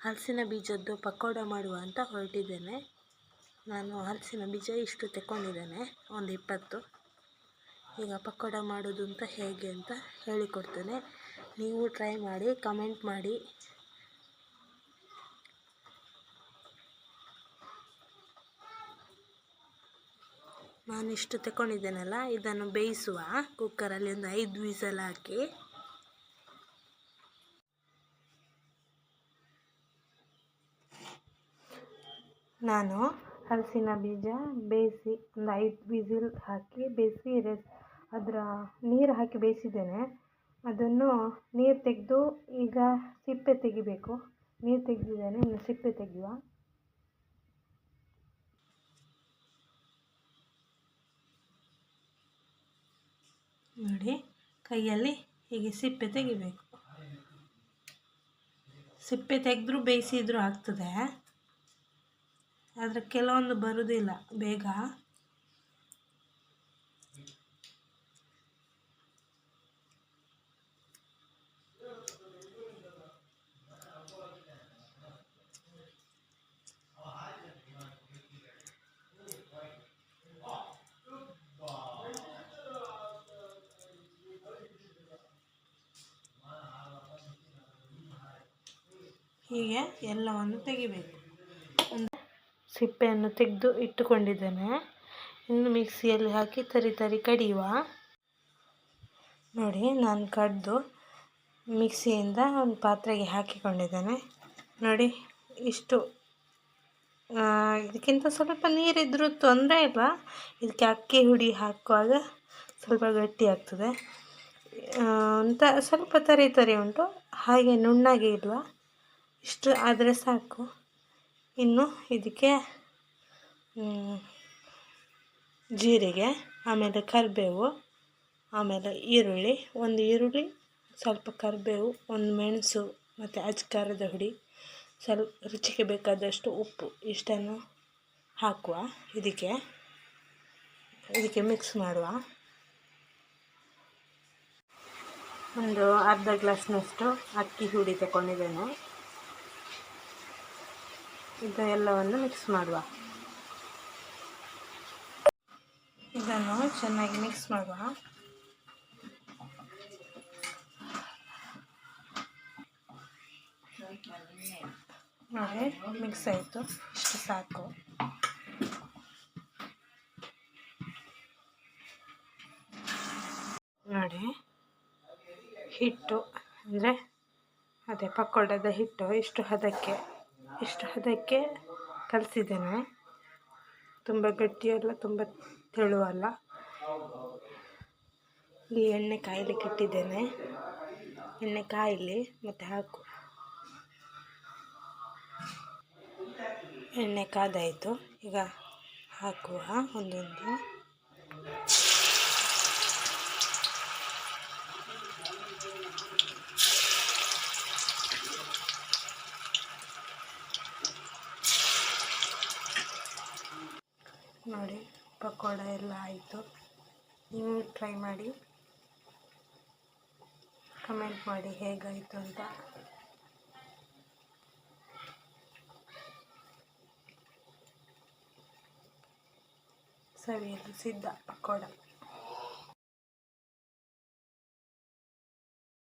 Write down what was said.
ಹಲಸಿನ ಬೀಜದ್ದು ಪಕೋಡ ಮಾಡುವ ಅಂತ ಹೊರಟಿದ್ದೇನೆ. ನಾನು ಹಲಸಿನ ಬೀಜ ಇಷ್ಟು ತಗೊಂಡಿದ್ದೇನೆ ಒಂದು ಇಪ್ಪತ್ತು. ಈಗ ಪಕೋಡ ಮಾಡೋದು ಅಂತ ಹೇಗೆ ಅಂತ ಹೇಳಿಕೊಡ್ತೇನೆ. ನೀವು ಟ್ರೈ ಮಾಡಿ ಕಮೆಂಟ್ ಮಾಡಿ. ನಾನು ಇಷ್ಟು ತಗೊಂಡಿದ್ದೇನಲ್ಲ ಇದನ್ನು ಬೇಯಿಸುವ ಕುಕ್ಕರಲ್ಲಿ ಒಂದು ಐದು ವಿಸಲ್ ಹಾಕಿ. ನಾನು ಹಲಸಿನ ಬೀಜ, ಬೇಯಿಸಿ ಒಂದು ಐದು ವಿಸಿಲ್ ಹಾಕಿ ಬೇಯಿಸಿ ರೆಸ್, ಅದರ ನೀರು ಹಾಕಿ ಬೇಯಿಸಿದ್ದೇನೆ. ಅದನ್ನು ನೀರು ತೆಗೆದು ಈಗ ಸಿಪ್ಪೆ ತೆಗಿಬೇಕು. ನೀರು ತೆಗೆದಿದ್ದೇನೆ, ಇನ್ನು ಸಿಪ್ಪೆ ತೆಗೆಯುವ. ನೋಡಿ, ಕೈಯಲ್ಲಿ ಹೀಗೆ ಸಿಪ್ಪೆ ತೆಗಿಬೇಕು. ಸಿಪ್ಪೆ ತೆಗೆದ್ರೂ ಬೇಯಿಸಿದ್ರೂ ಆಗ್ತದೆ. ಆದರೆ ಕೆಲವೊಂದು ಬರುವುದಿಲ್ಲ ಬೇಗ. ಹೀಗೆ ಎಲ್ಲವನ್ನು ತೆಗಿಬೇಕು. ಸಿಪ್ಪೆಯನ್ನು ತೆಗೆದು ಇಟ್ಟುಕೊಂಡಿದ್ದೇನೆ. ಇನ್ನು ಮಿಕ್ಸಿಯಲ್ಲಿ ಹಾಕಿ ತರಿ ತರಿ ಕಡಿಯುವ. ನೋಡಿ, ನಾನು ಕಡ್ದು ಮಿಕ್ಸಿಯಿಂದ ಒಂದು ಪಾತ್ರೆಗೆ ಹಾಕಿಕೊಂಡಿದ್ದೇನೆ. ನೋಡಿ, ಇಷ್ಟು. ಇದಕ್ಕಿಂತ ಸ್ವಲ್ಪ ನೀರಿದ್ದರೂ ತೊಂದರೆ ಇಲ್ಲ. ಇದಕ್ಕೆ ಅಕ್ಕಿ ಹುಡಿ ಹಾಕುವಾಗ ಸ್ವಲ್ಪ ಗಟ್ಟಿ ಆಗ್ತದೆ. ಅಂತ ಸ್ವಲ್ಪ ತರಿ ತರಿ ಉಂಟು. ಹಾಗೆ ನುಣ್ಣಗೆ ಇಲ್ಲ ಇಷ್ಟು ಆದರೆ ಸಾಕು. ಇನ್ನು ಇದಕ್ಕೆ ಜೀರಿಗೆ, ಆಮೇಲೆ ಕರಿಬೇವು, ಆಮೇಲೆ ಈರುಳ್ಳಿ, ಒಂದು ಈರುಳ್ಳಿ, ಸ್ವಲ್ಪ ಕರಿಬೇವು, ಒಂದು ಮೆಣಸು, ಮತ್ತು ಅಜ್ಕಾರದ ಹುಡಿ, ಸ್ವಲ್ಪ ರುಚಿಗೆ ಬೇಕಾದಷ್ಟು ಉಪ್ಪು, ಇಷ್ಟನ್ನು ಹಾಕುವ. ಇದಕ್ಕೆ ಇದಕ್ಕೆ ಮಿಕ್ಸ್ ಮಾಡುವ. ಒಂದು ಅರ್ಧ ಗ್ಲಾಸ್ನಷ್ಟು ಅಕ್ಕಿ ಹುಡಿ ತಗೊಂಡಿದ್ದೇನೆ ಇದು ಎಲ್ಲವನ್ನು ಮಿಕ್ಸ್ ಮಾಡುವ. ಇದನ್ನು ಚೆನ್ನಾಗಿ ಮಿಕ್ಸ್ ಮಾಡುವ. ನೋಡಿ ಮಿಕ್ಸ್ ಆಯಿತು. ಇಷ್ಟು ಸಾಕು. ನೋಡಿ, ಹಿಟ್ಟು ಅಂದರೆ ಅದೇ ಪಕೋಡದ ಹಿಟ್ಟು, ಇಷ್ಟು ಹದಕ್ಕೆ. ಇಷ್ಟು ಹದಕ್ಕೆ ಕಲಿಸಿದ್ದೇನೆ. ತುಂಬ ಗಟ್ಟಿಯಲ್ಲ, ತುಂಬ ತೆಳುವಲ್ಲ. ಇಲ್ಲಿ ಎಣ್ಣೆ ಕಾಯಲಿಕ್ಕೆ ಕಟ್ಟಿದ್ದೇನೆ. ಎಣ್ಣೆ ಕಾಯಲಿ ಮತ್ತು ಹಾಕು. ಎಣ್ಣೆ ಕಾದಾಯಿತು. ಈಗ ಹಾಕುವ ಒಂದೊಂದು. ನೋಡಿ ಪಕೋಡ ಎಲ್ಲ ಆಯಿತು. ನೀವು ಟ್ರೈ ಮಾಡಿ. ಕಮೆಂಟ್ ಮಾಡಿ ಹೇಗಾಯಿತು ಅಂತ. ಸವಿಯಲು ಸಿದ್ಧ ಪಕೋಡ.